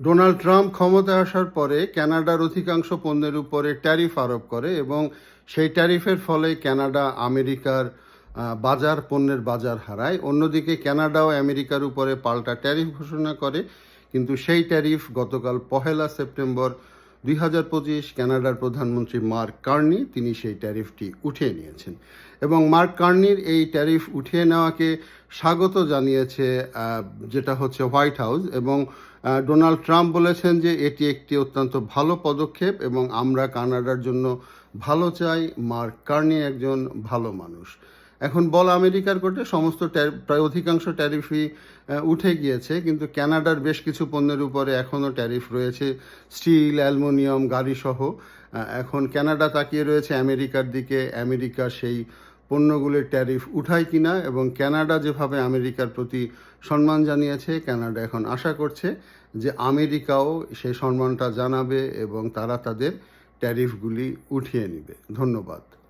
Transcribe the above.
Donald Trump ক্ষমতায় আসার পরে ক্যানাডার অধিকাংশ পণ্যের উপরে ট্যারিফ আরোপ করে এবং সেই ট্যারিফের ফলে ক্যানাডা আমেরিকার বাজার, পণ্যের বাজার হারায়। অন্যদিকে ক্যানাডাও আমেরিকার উপরে পাল্টা ট্যারিফ ঘোষণা করে। কিন্তু সেই ট্যারিফ গতকাল পহেলা সেপ্টেম্বর দুই হাজার পঁচিশ কানাডার প্রধানমন্ত্রী মার্ক কার্নি, তিনি সেই ট্যারিফটি উঠিয়ে নিয়েছেন। এবং মার্ক কার্নির এই ট্যারিফ উঠিয়ে নেওয়াকে স্বাগত জানিয়েছে যেটা হচ্ছে হোয়াইট হাউস। এবং ডোনাল্ড ট্রাম্প বলেছেন যে এটি একটি অত্যন্ত ভালো পদক্ষেপ এবং আমরা কানাডার জন্য ভালো চাই। মার্ক কার্নি একজন ভালো মানুষ। এখন বল আমেরিকার কোর্টে সমস্ত প্রায় অধিকাংশ ট্যারিফই উঠে গিয়েছে, কিন্তু ক্যানাডার বেশ কিছু পণ্যের উপরে এখনও ট্যারিফ রয়েছে। স্টিল, অ্যালুমিনিয়াম, গাড়িসহ এখন ক্যানাডা তাকিয়ে রয়েছে আমেরিকার দিকে, আমেরিকা সেই পণ্যগুলির ট্যারিফ উঠায় কিনা এবং কানাডা যেভাবে আমেরিকার প্রতি সম্মান জানিয়েছে, ক্যানাডা এখন আশা করছে যে আমেরিকাও সেই সম্মানটা জানাবে এবং তারা তাদের ট্যারিফগুলি উঠিয়ে নেবে। ধন্যবাদ।